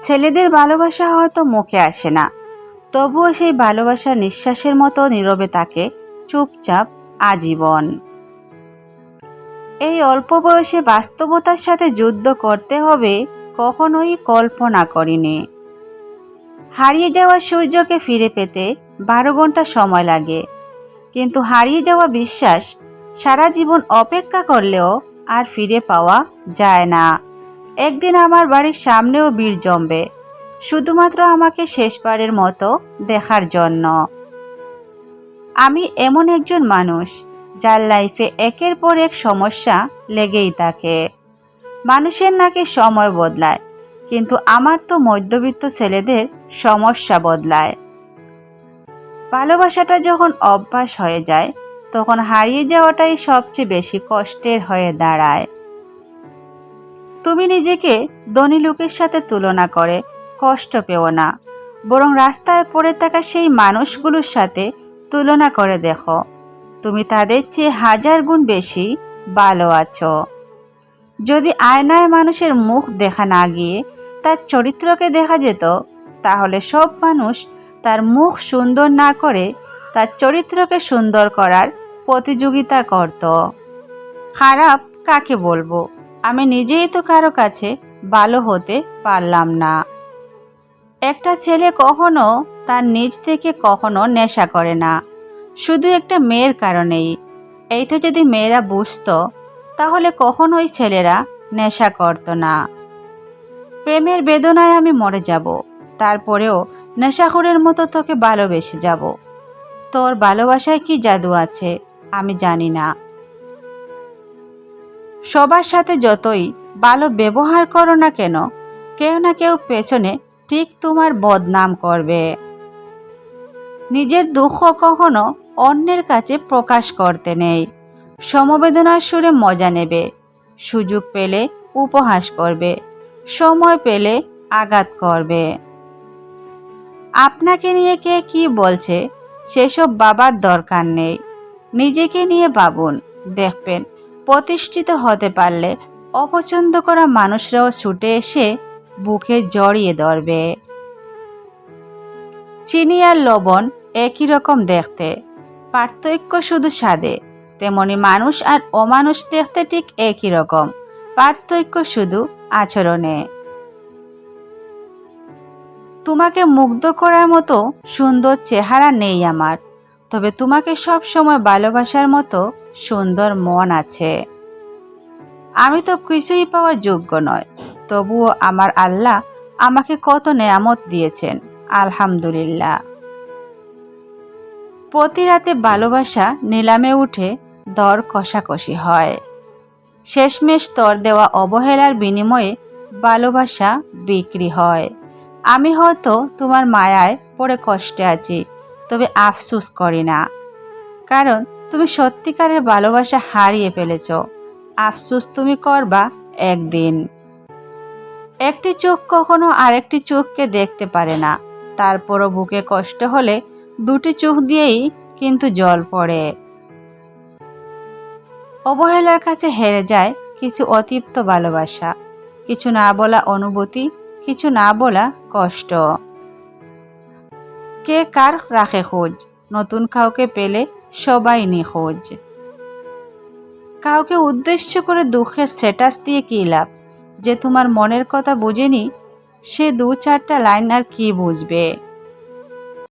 ছেলেদের ভালোবাসা হয়তো মুখে আসে না। তবুও সেই ভালোবাসা নিঃশ্বাসের মতো নীরবে তাকে চুপচাপ আজীবন। এই অল্প বয়সে বাস্তবতার সাথে যুদ্ধ করতে হবে কখনোই কল্পনা করিনি। হারিয়ে যাওয়া সূর্যকে ফিরে পেতে বারো ঘণ্টা সময় লাগে। কিন্তু হারিয়ে যাওয়া বিশ্বাস সারা জীবন অপেক্ষা করলেও আর ফিরে পাওয়া যায় না। একদিন আমার বাড়ির সামনেও ভিড় জমবে, শুধুমাত্র আমাকে শেষবারের মতো দেখার জন্য। আমি এমন একজন মানুষ, যার লাইফে একের পর এক সমস্যা লেগেই থাকে। মানুষের নাকি সময় বদলায়, কিন্তু আমার তো মধ্যবিত্ত ছেলেদের সমস্যা বদলায়। ভালোবাসাটা যখন অভ্যাস হয়ে যায়, তখন হারিয়ে যাওয়াটাই সবচেয়ে বেশি কষ্টের হয়ে দাঁড়ায়। তুমি নিজেকে ধনী লোকের সাথে তুলনা করে কষ্ট পেও না। বরং রাস্তায় পড়ে থাকা সেই মানুষগুলোর সাথে তুলনা করে দেখো। তুমি তাদের চেয়ে হাজার গুণ বেশি ভালো আছো। যদি আয়নায় মানুষের মুখ দেখা না গিয়ে তার চরিত্রকে দেখা যেত, তাহলে সব মানুষ তার মুখ সুন্দর না করে তার চরিত্রকে সুন্দর করার প্রতিযোগিতা করত। খারাপ কাকে বলব? আমি নিজেই তো কারও কাছে ভালো হতে পারলাম না। একটা ছেলে কখনো তার নিজ থেকে কখনো নেশা করে না। শুধু একটা মেয়ের কারণেই। এইটা যদি মেয়েরা বুঝতো, তাহলে কখনোই ছেলেরা নেশা করতো না। প্রেমের বেদনায় আমি মরে যাব, তারপরেও নেশাখোরের মতো তোকে ভালোবেসে যাব। তোর ভালোবাসায় কি জাদু আছে, আমি জানি না। সবার সাথে যতই ভালো ব্যবহার করো না কেন, কেউ না কেউ পেছনে ঠিক তোমার বদনাম করবে। নিজের দুঃখ কখনো অন্যের কাছে প্রকাশ করতে নেই। সমবেদনার সুরে মজা নেবে, সুযোগ পেলে উপহাস করবে, সময় পেলে আঘাত করবে। আপনাকে নিয়ে কে কি বলছে, সেসব বাবার দরকার নেই। নিজেকে নিয়ে ভাবুন, দেখবেন প্রতিষ্ঠিত হতে পারলে অপছন্দ করা মানুষরাও ছুটে এসে বুকে জড়িয়ে ধরবে। চিনি আর লবণ একই রকম দেখতে, পার্থক্য শুধু স্বাদে, তেমনি মানুষ আর অমানুষ দেখতে ঠিক একই রকম, পার্থক্য শুধু আচরণে। তোমাকে মুগ্ধ করার মতো সুন্দর চেহারা নেই আমার, তবে তোমাকে সব সময় ভালোবাসার মতো সুন্দর মন আছে। আমি তো কিছুই পাওয়ার যোগ্য নয়। তবুও আমার আল্লাহ আমাকে কত নেয়ামত দিয়েছেন, আলহামদুলিল্লাহ। প্রতি রাতে ভালোবাসা নিলামে উঠে দর কষাকষি হয়। শেষমেশ তর দেওয়া অবহেলার বিনিময়ে ভালোবাসা বিক্রি হয়। আমি হয়তো তোমার মায়ায় পড়ে কষ্টে আছি, তবে আফসুস করি না। কারণ তুমি সত্যিকারের ভালোবাসা হারিয়ে ফেলেছ। আফসুস তুমি করবা একদিন। একটি চোখ কখনো আরেকটি চোখকে দেখতে পারে না। তারপরও বুকে কষ্ট হলে দুটি চোখ দিয়েই কিন্তু জল পড়ে। অবহেলার কাছে হেরে যায় কিছু অতিপ্ত ভালোবাসা। কিছু না বলা অনুভূতি, কিছু না বলা কষ্ট। কে কার রাখে খোঁজ? নতুন কাউকে পেলে সবাই নিখোঁজ। কাউকে উদ্দেশ্য করে দুঃখের স্ট্যাটাস দিয়ে কী লাভ? যে তোমার মনের কথা বোঝেনি, সে দু চারটা লাইন আর কী বুঝবে?